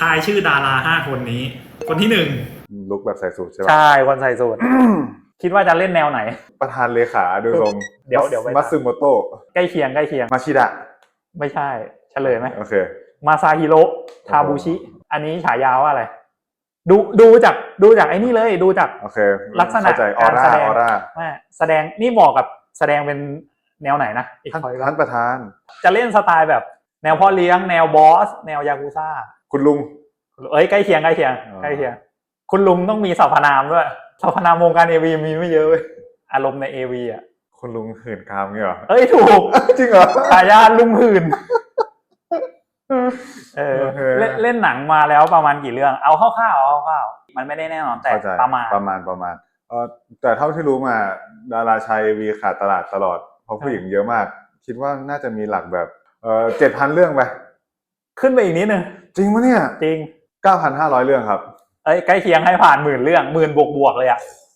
ทายชื่อดาราห้าคนนี้ คนที่หนึ่งลุกแบบใส่สูทใช่ปะใช่คนใส่สูทคิดว่าจะเล่นแนวไหน ประธานเลขาดูทรงเดี๋ยวเดี๋ยวไป มัตสึโมโตะใกล้เคียงใกล้เคียง มาชิดะ ไม่ใช่เฉลยไหมโอเค มาซาฮิโร่ทาบูชิ อันนี้ฉายาว่าอะไร ดูดูจากดูจากไอ้นี่เลยดูจาก โอเคลักษณะเข้าใจออร่าการแสดง ออร่าแม่แสดงนี่เหมาะกับแสดงเป็นแนวไหนนะอีกท่านคอยท่านประธาน จะเล่นสไตล์แบบแนวพ่อเลี้ยง แนวบอส แนวยากุซ่า คุณลุง เอ้ยใกล้เคียงใกล้เคียงอ๋อ ใกล้เคียง คุณลุงต้องมีสรรพนามด้วยสรรพนามวงการเอวีมีไม่เยอะเว้ยอารมณ์ในเอวีอะคุณลุงหื่นกามเงี้ยเหรอ เอ้ยถูก จริงเหรอ ฉายาลุงหื่นเออโอเค เล่นเล่นหนังมาแล้วประมาณกี่เรื่อง เอาคร่าวๆเอาคร่าวๆมันไม่ได้แน่นอนแต่เข้าใจประมาณ ประมาณประมาณเออแต่เท่าที่รู้มาดาราชายวีขาดตลาดตลอด เพราะผู้หญิงเยอะมาก คิดว่าน่าจะมีหลักแบบเออเจ็ดพันเรื่องไป ขึ้นไปอีกนิดนึง จริงปะเนี่ย จริงเก้าพันห้าร้อยเรื่องครับ เอ้ยใกล้เคียงให้ผ่านหมื่นเรื่องหมื่นบวกบวกๆเลยอะ